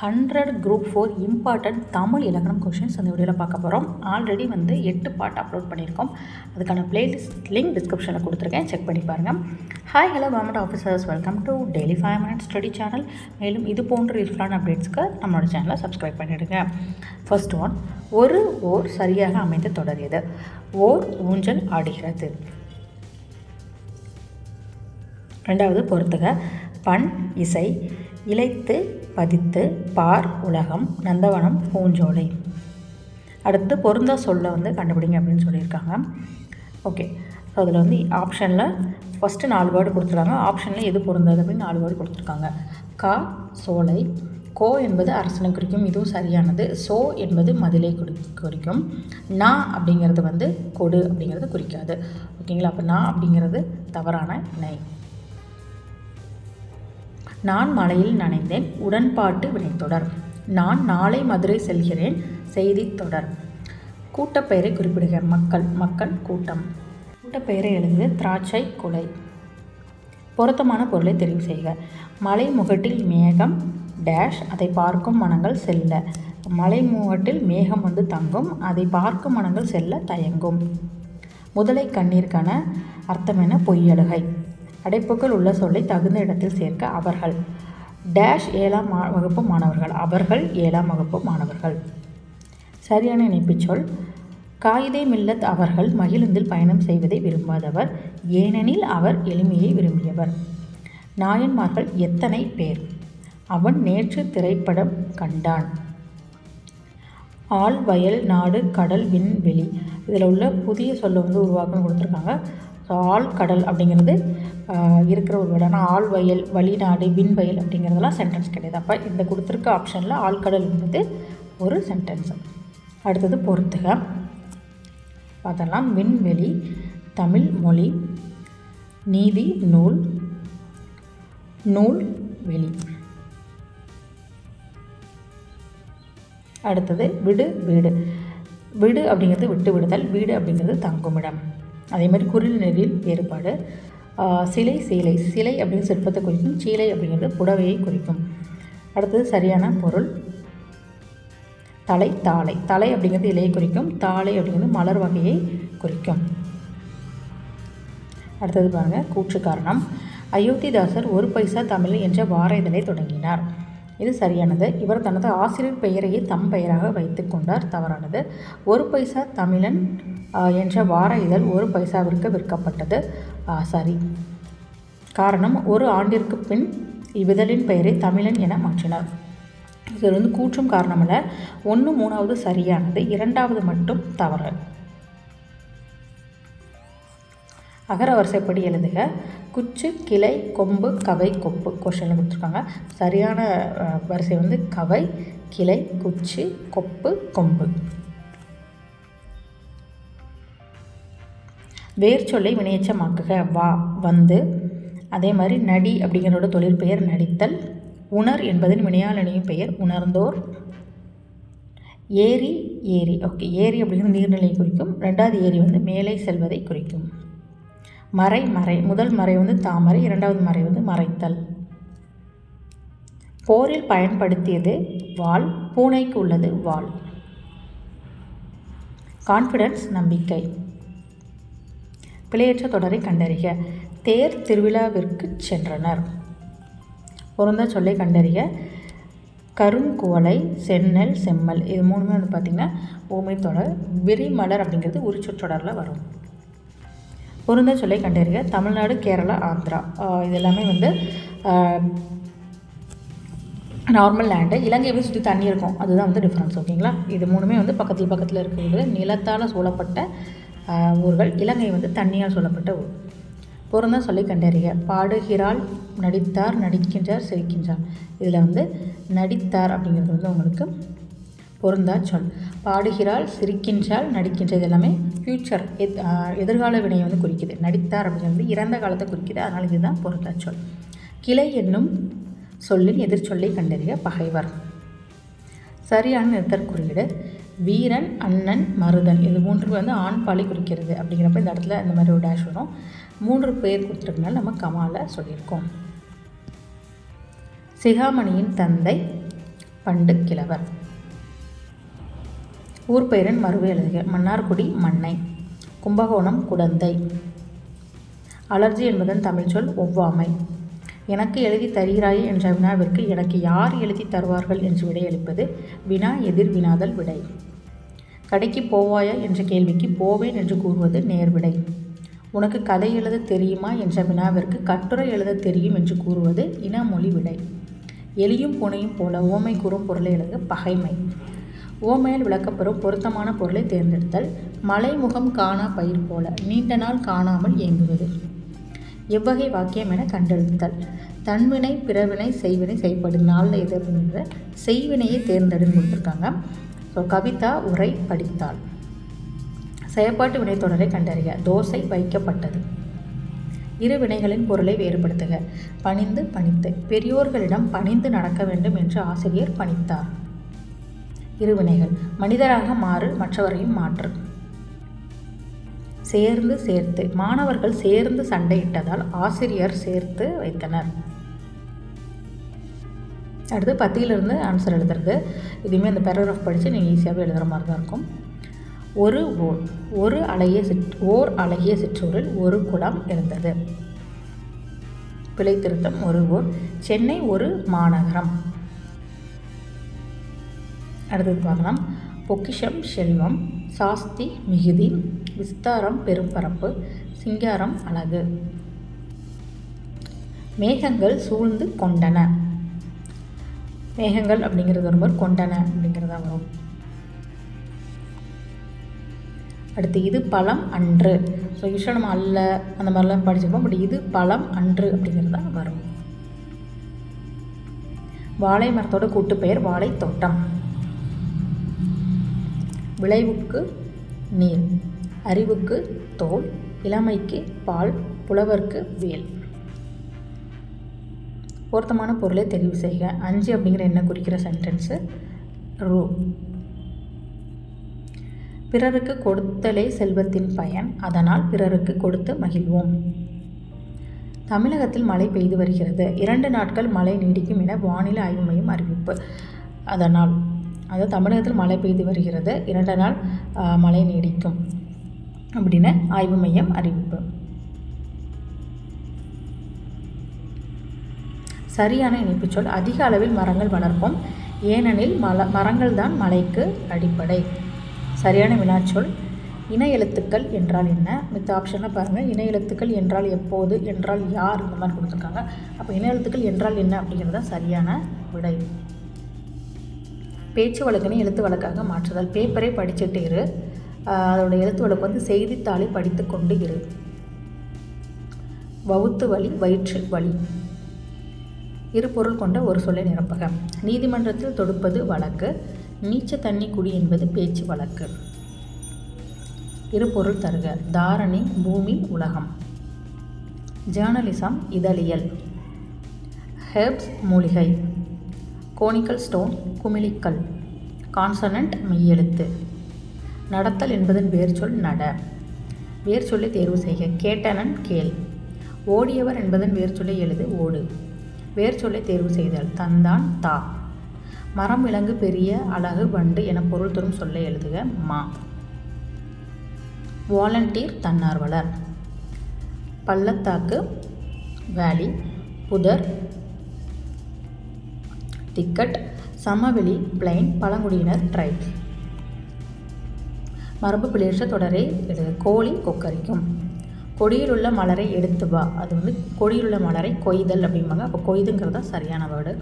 Hundred group four important Tamil இலக்கணம் questions அந்த வீடியோவில் பார்க்க போகிறோம் ஆல்ரெடி வந்து எட்டு பாட்டு அப்லோட் பண்ணியிருக்கோம். அதுக்கான பிளேலிஸ்ட் லிங்க் டிஸ்கிரிப்ஷனில் கொடுத்துருக்கேன். செக் பண்ணி பாருங்கள் hi hello government officers welcome to daily five minutes study channel மேலும் இது போன்ற யூஸ்ஃபுல்லான அப்டேட்ஸ்க்கு நம்மளோட சேனலை சப்ஸ்கிரைப் பண்ணிவிடுங்க ஃபர்ஸ்ட் ஒன் ஒரு ஓர் சரியாக அமைந்த தொடர் எது ஓர் ஊஞ்சல் ஆடுகிறது. ரெண்டாவது பொறுத்துக. பண் இசை இழைத்து பதித்து பார் உலகம் நந்தவனம் பூஞ்சோலை. அடுத்து பொருந்தா சொல்ல வந்து கண்டுபிடிங்க அப்படின்னு சொல்லியிருக்காங்க. ஓகே ஸோ அதில் வந்து ஆப்ஷனில் ஃபஸ்ட்டு நாலு வேர்டு கொடுத்துருக்காங்க. ஆப்ஷனில் எது பொருந்தாது அப்படின்னு நாலு வேர்டு கொடுத்துருக்காங்க. கா சோலை. கோ என்பது அரசனை குறிக்கும். இதுவும் சரியானது. சோ என்பது மதிலை குறி குறிக்கும். நா அப்படிங்கிறது வந்து கொடு அப்படிங்கிறது குறிக்காது. ஓகேங்களா அப்போ நா அப்படிங்கிறது தவறான நை நான் மலையில் நனைந்தேன் உடன்பாட்டு வினைத்தொடர். நான் நாளை மதுரை செல்கிறேன் செய்தி தொடர். கூட்டப்பெயரை குறிப்பிடுக. மக்கள் மக்கள் கூட்டம். கூட்டப்பெயரை எழுது திராட்சை கொலை. பொருத்தமான பொருளை தெரிவு செய்க. மலை முகட்டில் மேகம் டேஷ் அதை பார்க்கும் மனங்கள் செல்ல. மலை முகட்டில் மேகம் வந்து தங்கும் அதை பார்க்கும் மனங்கள் செல்ல தயங்கும். முதலை கண்ணீருக்கான அர்த்தம் என பொய்யழுகை அடைப்புகள் உள்ள சொல்லை தகுந்த இடத்தில் சேர்க்க அவர்கள். டேஷ் ஏழாம் மா வகுப்பு மாணவர்கள். அவர்கள் ஏழாம் வகுப்பு மாணவர்கள். சரியான இணைப்புச் சொல். காயிதே மில்லத் அவர்கள் மகிழுந்தில் பயணம் செய்வதை விரும்பாதவர். ஏனெனில் அவர் எளிமையை விரும்பியவர். நாயன்மார்கள் எத்தனை பேர்? அவன் நேற்று திரைப்படம் கண்டான். ஆள் வயல் நாடு கடல் விண்வெளி. இதில் உள்ள புதிய சொல்லை வந்து உருவாக்கம் கொடுத்துருக்காங்க. ஸோ ஆழ்கடல் அப்படிங்கிறது இருக்கிற ஒரு வேர்டு ஆனால் ஆள் வயல் வழிநாடு விண்வயல் அப்படிங்கிறதெல்லாம் சென்டென்ஸ் கிடையாது. அப்போ இந்த கொடுத்துருக்க ஆப்ஷனில் ஆழ்கடல் என்பது ஒரு சென்டென்ஸ் அடுத்தது பொறுத்துக. அதெல்லாம் விண்வெளி தமிழ் மொழி நீதி நூல் நூல் வெளி. அடுத்தது விடு வீடு. விடு அப்படிங்கிறது விட்டு விடுதல் வீடு அப்படிங்கிறது தங்குமிடம். அதே மாதிரி குரில் நெறில் வேறுபாடு. சிலை சீலை சிலை அப்படின்னு சிற்பத்தை குறிக்கும் சீலை அப்படிங்கிறது புடவையை குறிக்கும். அடுத்தது சரியான பொருள். தலை தாளை தலை அப்படிங்கிறது இலையை குறிக்கும் தாளை அப்படிங்கிறது மலர் வகையை குறிக்கும். அடுத்தது பாருங்கள் கூற்று காரணம் அயோத்திதாசர் ஒரு பைசா தமிழ் என்ற வார இதழை தொடங்கினார். இது சரியானது. இவர் தனது ஆசிரியர் பெயரையே தம் பெயராக வைத்து கொண்டார். தவறானது. ஒரு பைசா தமிழன் என்ற வார இதழ் ஒரு பைசாவிற்கு விற்கப்பட்டது. சரி. காரணம் ஒரு ஆண்டிற்கு பின் இவ்விதழின் பெயரை தமிழன் என மாற்றினார். இது வந்து கூற்றும் காரணமல்ல. ஒன்று மூணாவது சரியானது. இரண்டாவது மட்டும் தவறு. அகர வரிசைப்படி எழுதுக. குச்சு கிளை கொம்பு கவை கொப்பு கொஷனில் கொடுத்துருக்காங்க. சரியான வரிசை வந்து கவை கிளை குச்சி கொப்பு கொம்பு. வேர் சொல்லை வினையச்சமாக்குக. வா வந்து. அதே மாதிரி நடி அப்படிங்கிறோட தொழிற்பெயர் நடித்தல். உணர் என்பதன் வினையாளனியின் பெயர் உணர்ந்தோர். ஏரி ஏரி. ஓகே ஏரி அப்படிங்கிறது நீர்நிலையை குறிக்கும். ரெண்டாவது ஏரி வந்து மேலே செல்வதை குறிக்கும். மறை மறை. முதல் மறை வந்து தாமரை இரண்டாவது மறை வந்து மறைத்தல். போரில் பயன்படுத்தியது வாள் பூனைக்கு உள்ளது வாள். கான்ஃபிடன்ஸ் நம்பிக்கை. பிழையற்ற தொடரை கண்டறிக. தேர் திருவிழாவிற்கு சென்றனர். பொருந்த சொல்லை கண்டறிய கருங்குவலை சென்னல் செம்மல். இது மூணுமே வந்து பார்த்திங்கன்னா ஊமை தொடர். விரிமலர் அப்படிங்கிறது உரிச்சொற்றொடரில் வரும். பொருந்த சொல்லை கண்டறிக தமிழ்நாடு கேரளா ஆந்திரா. இது எல்லாமே வந்து நார்மல் லேண்டு இலங்கை வந்து சுற்றி தண்ணி இருக்கும்? அதுதான் வந்து டிஃப்ரென்ஸ் ஓகேங்களா? இது மூணுமே வந்து பக்கத்தில் பக்கத்தில் இருக்கிறது. நிலத்தால் சூழப்பட்ட ஊர்கள். இலங்கை வந்து தண்ணியால் சூழப்பட்ட ஊர். பொருந்த சொல்லி கண்டறிக. பாடுகிறாள் நடித்தார் நடிக்கின்றார் சிரிக்கின்றார். இதில் வந்து நடித்தார் அப்படிங்கிறது வந்து உங்களுக்கு பொருந்தா சொல். பாடுகிறாள் சிரிக்கின்றாள் நடிக்கின்றது எல்லாமே ஃப்யூச்சர் எத் எதிர்கால வினையை வந்து குறிக்குது. நடித்தார் அப்படிங்கிறது இறந்த காலத்தை குறிக்குது. அதனால் இதுதான் பொருந்தா சொல். கிளை என்னும் சொல்லின் எதிர்ச்சொல்லை கண்டறிய பகைவர். சரியான நிறுத்தற் குறியீடு. வீரன் அண்ணன் மருதன். இது மூன்று வந்து ஆண் பாலை குறிக்கிறது அப்படிங்கிறப்ப இந்த இடத்துல இந்த மாதிரி ஒரு டேஷ் வரும். மூன்று பேர் கொடுத்துருக்கனால நம்ம கமால சொல்லியிருக்கோம். சிகாமணியின் தந்தை பண்டு கிழவர் ஊர் பெயரின் மறுவு எழுதுக. மன்னார்குடி மண்ணை. கும்பகோணம் குடந்தை. அலர்ஜி என்பதன் தமிழ் சொல் ஒவ்வாமை. எனக்கு எழுதி தருகிறாயே என்ற வினாவிற்கு எனக்கு யார் எழுதி தருவார்கள் என்று விடையளிப்பது வினா எதிர் வினாதல் விடை. கடைக்கு போவாயா என்ற கேள்விக்கு போவேன் என்று கூறுவது நேர்விடை உனக்கு கதை எழுத தெரியுமா என்ற வினாவிற்கு கட்டுரை எழுத தெரியும் என்று கூறுவது இனமொழி விடை. எலியும் புனையும் போல ஓமை கூறும் பொருளை எழுத பகைமை. ஓமையில் விளக்கப்பெறும் பொருத்தமான பொருளை தேர்ந்தெடுத்தல் மலைமுகம் காணா பயிர் போல நீண்ட நாள் காணாமல் இயங்குவது. எவ்வகை வாக்கியம் என கண்டெடுத்தல். தன்வினை பிறவினை செய்வினை செய்யப்படும் நாளில் எது அப்படின்ற செய்வினையை தேர்ந்தெடுத்து கொடுத்துருக்காங்க. ஸோ கவிதா உரை படித்தாள். செயற்பாட்டு வினைத்தொடரை கண்டறிய தோசை வைக்கப்பட்டது. இரு வினைகளின் பொருளை வேறுபடுத்துக. பணிந்து பணித்து. பெரியோர்களிடம் பணிந்து நடக்க வேண்டும் என்று ஆசிரியர் பணித்தார். இருவினைகள் மனிதராக மாறு மற்றவரையும் மாற்று. சேர்ந்து சேர்த்து. மாணவர்கள் சேர்ந்து சண்டையிட்டதால் ஆசிரியர் சேர்த்து வைத்தனர். அடுத்து பத்தியிலிருந்து ஆன்சர் எழுதுறது. இதுவுமே அந்த பேராகிராஃப் படித்து நீங்கள் ஈஸியாகவே எழுதுகிற மாதிரி தான் இருக்கும். ஒரு ஓர் ஒரு அழகிய சிற் ஓர் அழகிய சிற்றூரில் ஒரு குளம் இருந்தது. பிழை திருத்தம் ஒரு ஊர் சென்னை ஒரு மாநகரம். அடுத்தது பார்க்கலாம். பொக்கிஷம் செல்வம் சாஸ்தி மிகுதி விஸ்தாரம் பெரும்பரப்பு சிங்காரம் அழகு. மேகங்கள் சூழ்ந்து கொண்டன. மேகங்கள் அப்படிங்கிறது வரும்போது கொண்டன அப்படிங்கிறதா வரும். அடுத்து இது பழம் அன்று. ஸோ யூஸ்வலாக நம்ம அல்ல அந்த மாதிரிலாம் படிச்சிருப்போம். பட் இது பழம் அன்று அப்படிங்கிறது தான் வரும். வாழை மரத்தோட கூட்டு பெயர் வாழை தோட்டம் விளைவுக்கு நீர் அறிவுக்கு தோல் இளமைக்கு பால் புலவர்க்கு வேல். பொருத்தமான பொருளை தெரிவு செய்க. அஞ்சு அப்படிங்கிற என்ன குறிக்கிற சென்டென்ஸு ரூ. பிறருக்கு கொடுத்தலே செல்வத்தின் பயன் அதனால் பிறருக்கு கொடுத்து மகிழ்வோம். தமிழகத்தில் மழை பெய்து வருகிறது. இரண்டு நாட்கள் மழை நீடிக்கும் என வானிலை ஆய்வு மையம் அறிவிப்பு. அதனால் அதாவது தமிழகத்தில் மழை பெய்து வருகிறது. இரண்டு நாள் மழை நீடிக்கும். அப்படின்னு ஆய்வு மையம் அறிவிப்பு. சரியான இணைப்புச் சொல். அதிக அளவில் மரங்கள் வளர்ப்போம். ஏனெனில் மல மரங்கள் தான் மலைக்கு அடிப்படை. சரியான வினாச்சொல் இன எழுத்துக்கள் என்றால் என்ன? மித்த ஆப்ஷனில் பாருங்கள் இன எழுத்துக்கள் என்றால் எப்போது என்றால் யார் இந்த மாதிரி கொடுத்துருக்காங்க. அப்போ இன எழுத்துக்கள் என்றால் என்ன அப்படிங்கிறது தான் சரியான விடை. பேச்சு வழக்கினை எழுத்து வழக்காக மாற்றுதல். பேப்பரை படிச்சுட்டு இரு. அதோட எழுத்து வழக்கு வந்து செய்தித்தாளை படித்து கொண்டு இரு. வவுத்து வழி வயிற்று வழி. இரு பொருள் கொண்ட ஒரு சொல்லை நிரப்பக. நீதிமன்றத்தில் தொடுப்பது வழக்கு. நீச்ச தண்ணி குடி என்பது பேச்சு வழக்கு. இரு பொருள் தருக. தாரணி பூமி உலகம். ஜேர்னலிசம் இதழியல். ஹெர்ப்ஸ் மூலிகை. கோனிக்கல் ஸ்டோன் குமிழிக்கல். கான்சனண்ட் மெய்யெழுத்து. நடத்தல் என்பதன் வேர்ச்சொல் நட. வேர்ச்சொல்லை தேர்வு செய்க. கேட்டனன் கேள். ஓடியவர் என்பதன் வேர்ச்சொல்லை எழுது ஓடு. வேர்ச்சொல்லை தேர்வு செய்தல். தந்தான் தா. மரம் விலங்கு பெரிய அழகு வண்டு என பொருள் தரும் சொல்லை எழுதுக மா. வாலண்டியர் தன்னார்வலர். பள்ளத்தாக்கு வேலி புதர் டிக்கெட் சமவெளி பிளைன் பழங்குடியினர் ட்ரைப். மரபு பிளேற்ற தொடரை இது கோழி கொக்கரிக்கும். கொடியில் உள்ள மலரை எடுத்து வா. அது வந்து கொடியில் உள்ள மலரை கொய்தல் அப்படிம்பாங்க. அப்போ கொய்துங்கிறது தான் சரியான வேர்டு.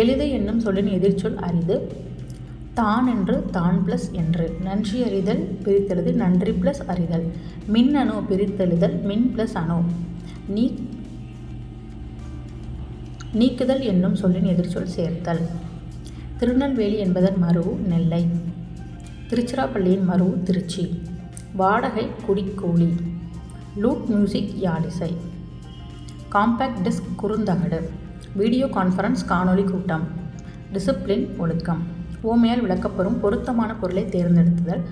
எளிது என்னும் சொல்லின் எதிர்ச்சொல் அரிது. தான் என்று தான் ப்ளஸ் என்று. நன்றி அறிதல் பிரித்தெழுது. நன்றி ப்ளஸ் அறிதல். மின் அணு பிரித்தெழுதல். மின் ப்ளஸ் அணு. நீ நீக்குதல் என்னும் சொல்லின் எதிர்ச்சொல் சேர்த்தல். திருநெல்வேலி என்பதன் மறு நெல்லை. திருச்சிராப்பள்ளியின் மறு திருச்சி. வாடகை குடிக்கூலி. லூட் மியூசிக் யாழிசை காம்பேக்ட் டிஸ்க் குறுந்தகடு. வீடியோ கான்ஃபரன்ஸ் காணொலி கூட்டம். டிசிப்ளின் ஒழுக்கம். ஓமையால் விளக்கப்பெறும் பொருத்தமான பொருளை தேர்ந்தெடுத்துதல்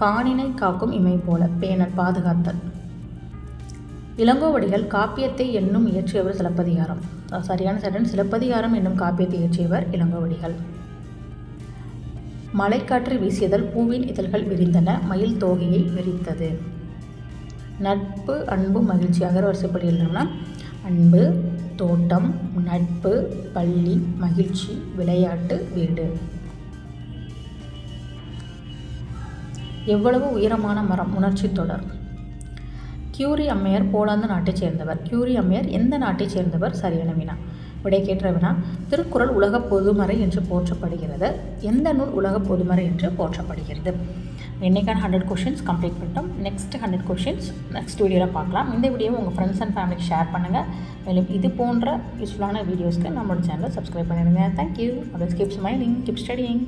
காணினை காக்கும் இமை போல பேணல் பாதுகாத்தல். இளங்கோவடிகள் காப்பியத்தை என்னும் இயற்றியவர் சிலப்பதிகாரம் சரியான சடன் சிலப்பதிகாரம் என்னும் காப்பியத்தை இயற்றியவர் இளங்கோவடிகள். மலைக்காற்று வீசியதால் பூவின் இதழ்கள் விரிந்தன மயில் தோகையை விரித்தது. நட்பு அன்பு மகிழ்ச்சி அகரவரிசைப்படி எழுதணும்னா அன்பு தோட்டம் நட்பு பள்ளி மகிழ்ச்சி விளையாட்டு வீடு. எவ்வளவு உயரமான மரம்? உணர்ச்சி தொடர். கியூரி அம்மையார் போலாந்து நாட்டைச் சேர்ந்தவர். கியூரி அம்மையார் எந்த நாட்டைச் சேர்ந்தவர்? சரியான வினா. விடை கேட்ட வினா திருக்குறள் உலக பொதுமறை என்று போற்றப்படுகிறது. எந்த நூல் உலக பொதுமறை என்று போற்றப்படுகிறது? இன்றைக்கான ஹண்ட்ரட் கொஷின்ஸ் கம்ப்ளீட் பண்ணிட்டோம். நெக்ஸ்ட் ஹண்ட்ரட் கொஷின்ஸ் நெக்ஸ்ட் வீடியோவில் பார்க்கலாம். இந்த வீடியோவை உங்கள் ஃப்ரெண்ட்ஸ் அண்ட் ஃபேமிலிக்கு ஷேர் பண்ணுங்கள் மேலும் இது போன்ற யூஸ்ஃபுல்லான வீடியோஸ்க்கு நம்மளோட சேனலை சப்ஸ்கிரைப் பண்ணிடுங்க. Thank you other keep smiling keep studying